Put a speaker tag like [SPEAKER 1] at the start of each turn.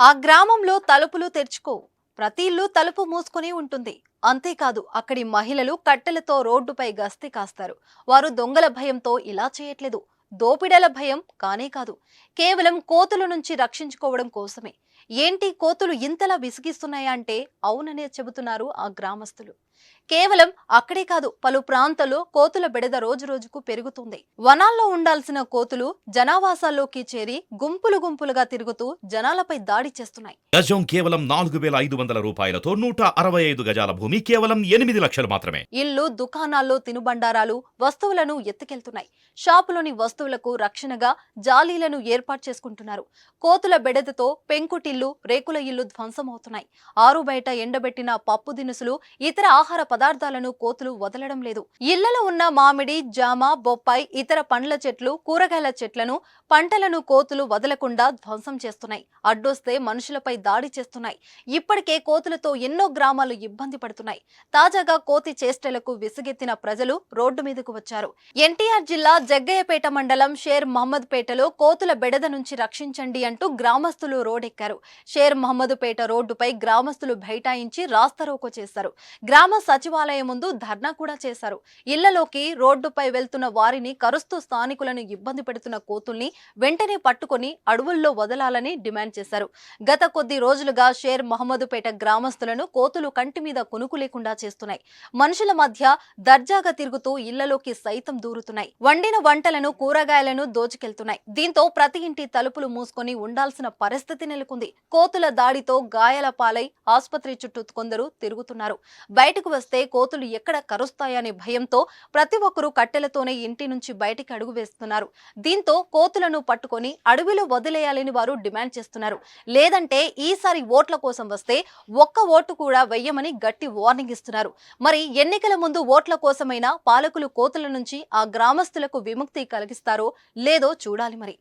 [SPEAKER 1] ఆ గ్రామంలో తలుపులు తెరుచుకో. ప్రతి ఇల్లు తలుపు మూసుకుని ఉంటుంది. అంతేకాదు అక్కడి మహిళలు కట్టెలతో రోడ్డుపై గస్తీ కాస్తారు. వారు దొంగల భయంతో ఇలా చేయట్లేదు. దోపిడల భయం కానే కాదు. కేవలం కోతుల నుంచి రక్షించుకోవడం కోసమే. ఏంటి కోతులు ఇంతలా విసిగిస్తున్నాయా అంటే అవుననే చెబుతున్నారు ఆ గ్రామస్తులు. కేవలం అక్కడే కాదు పలు ప్రాంతాల్లో కోతుల బెడద రోజు రోజుకు పెరుగుతుంది. వనాల్లో ఉండాల్సిన కోతులు జనావాసాల్లోకి చేరి గుంపులు గుంపులుగా తిరుగుతూ జనాలపై దాడి చేస్తున్నాయి.
[SPEAKER 2] గజం కేవలం నాలుగు వేల ఐదు వందల రూపాయలతో నూట అరవై ఐదు గజాల భూమి కేవలం ఎనిమిది లక్షలు మాత్రమే.
[SPEAKER 1] ఇల్లు దుకాణాల్లో తినుబండారాలు వస్తువులను ఎత్తుకెళ్తున్నాయి. షాపులోని వస్తువులకు రక్షణగా జాలీలను ఏర్పాటు చేసుకుంటున్నారు. కోతుల బెడదతో పెంకుటిల్లు రేకుల ఇల్లు ధ్వంసమవుతున్నాయి. ఆరు బయట ఎండబెట్టిన పప్పు దినుసులు ఇతర ఆహార పదార్థాలను కోతులు వదలడం లేదు. ఇళ్ళలో ఉన్న మామిడి జామ బొప్పాయి ఇతర పండ్ల చెట్లు కూరగాయల చెట్లను పంటలను కోతులు వదలకుండా ధ్వంసం చేస్తున్నాయి. అడ్డొస్తే మనుషులపై దాడి చేస్తున్నాయి. ఇప్పటికే కోతులతో ఎన్నో గ్రామాలు ఇబ్బంది పడుతున్నాయి. తాజాగా కోతి చేష్టలకు విసుగెత్తిన ప్రజలు రోడ్డు మీదకు వచ్చారు. ఎన్టీఆర్ జిల్లా జగ్గయ్యపేట మండలం షేర్ మహమ్మద్ పేటలో కోతుల బెడద నుంచి రక్షించండి అంటూ గ్రామస్తులు రోడెక్కారు. షేర్ మహమ్మద్ పేట రోడ్డుపై గ్రామస్తులు బైఠాయించి రాస్తారోకో చేశారు. గ్రామ సచివాలయం ముందు ధర్నా కూడా చేశారు. ఇళ్ళలోకి రోడ్డుపై వెళ్తున్న వారిని కరుస్తూ స్థానికులను ఇబ్బంది పెడుతున్న కోతుల్ని వెంటనే పట్టుకొని అడవుల్లో వదలాలని డిమాండ్ చేశారు. గత కొద్ది రోజులుగా షేర్ మహమ్మదుపేట గ్రామస్తులను కోతులు కంటి మీద కొనుకు లేకుండా చేస్తున్నాయి. మనుషుల మధ్య దర్జాగా తిరుగుతూ ఇళ్ళలోకి సైతం దూరుతున్నాయి. వండిన వంటలను కూరగాయలను దోచుకెళ్తున్నాయి. దీంతో ప్రతి ఇంటి తలుపులు మూసుకొని ఉండాల్సిన పరిస్థితి నెలకొంది. కోతుల దాడితో గాయాల పాలై ఆసుపత్రి చుట్టూ కొందరు తిరుగుతున్నారు. బయటకు వస్తే కోతులు ఎక్కడ కరుస్తాయనే భయంతో ప్రతి ఒక్కరూ కట్టెలతోనే ఇంటి నుంచి బయటికి అడుగు వేస్తున్నారు. దీంతో కోతులను పట్టుకొని అడవిలో వదిలేయాలని వారు డిమాండ్ చేస్తున్నారు. లేదంటే ఈసారి ఓట్ల కోసం వస్తే ఒక్క ఓటు కూడా వెయ్యమని గట్టి వార్నింగ్ ఇస్తున్నారు. మరి ఎన్నికల ముందు ఓట్ల కోసమైనా పాలకులు కోతుల నుంచి ఆ గ్రామస్తులకు విముక్తి కలిగిస్తారో లేదో చూడాలి మరి.